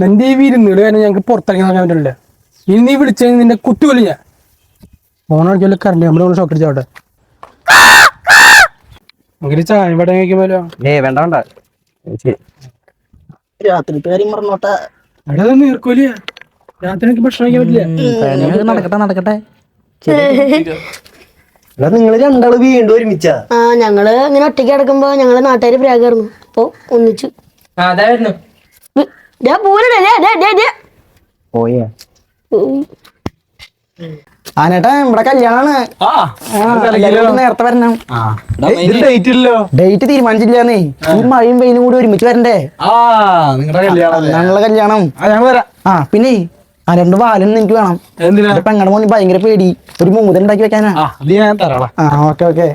നിന്റെ ഈ വിരുന്നുകൾ കാരണം ഞങ്ങൾക്ക് പുറത്തിറങ്ങി നോക്കാൻ പറ്റില്ല ഇനി നീ വിളിച്ച നിന്റെ കുത്തുകൊല്ലു ഞാൻ. ഫോണടിച്ചല്ലേ കറണ്ട് നമ്മൾ ഷോക്ക് അടിച്ചോട്ടെ. നമുക്ക് ചായ ഇവിടെ കഴിക്കുമല്ലോ. ഏ വേണ്ട വേണ്ട. രാത്രി മറന്നോട്ടെ അവിടെ നീർക്കോലിയ. രാത്രി എനിക്ക് ഭക്ഷണം കഴിക്കാൻ പറ്റില്ല. നടക്കട്ടെ നടക്കട്ടെ. എടാ നിങ്ങൾ രണ്ടാൾ വീണ്ടും ഒരുമിച്ചാ? ആ ഞങ്ങൾ ഇങ്ങനെ ഒറ്റയ്ക്ക് കിടക്കുമ്പോ ഞങ്ങൾ നാട്ടുകാര് പ്രാഗായിരുന്നു. അപ്പൊ ഒന്നിച്ചു. അതായിരുന്നു. ഉം, ദേ പോരടെ, ദേ, ദേ, ദേ, ഓയ പോയേ ഉം. ആനേട്ടാ ഇവിടെ കല്യാണാണ് കൂടി നേരത്തെ വരണം. ഡേറ്റ് ഇല്ലല്ലോ ഡേറ്റ് തീരുമാനിച്ചില്ലാന്നേ ഈ മഴയും വെയിലും കൂടി ഒരുമിച്ച് വരണ്ടേ? ആ നിങ്ങളുടെ കല്യാണം. ഞങ്ങളെ കല്യാണം. ആ ഞാൻ വരാം. ആ പിന്നെ ആ രണ്ട് വാലൊന്നും എനിക്ക് വേണം. പെങ്ങടെ മോന് ഭയങ്കര പേടി. ഒരു മൂതൻ ഉണ്ടാക്കി വെക്കാനാ. ആ അത് ഞാൻ തരാളാ ആ ഓക്കെ ഓക്കെ.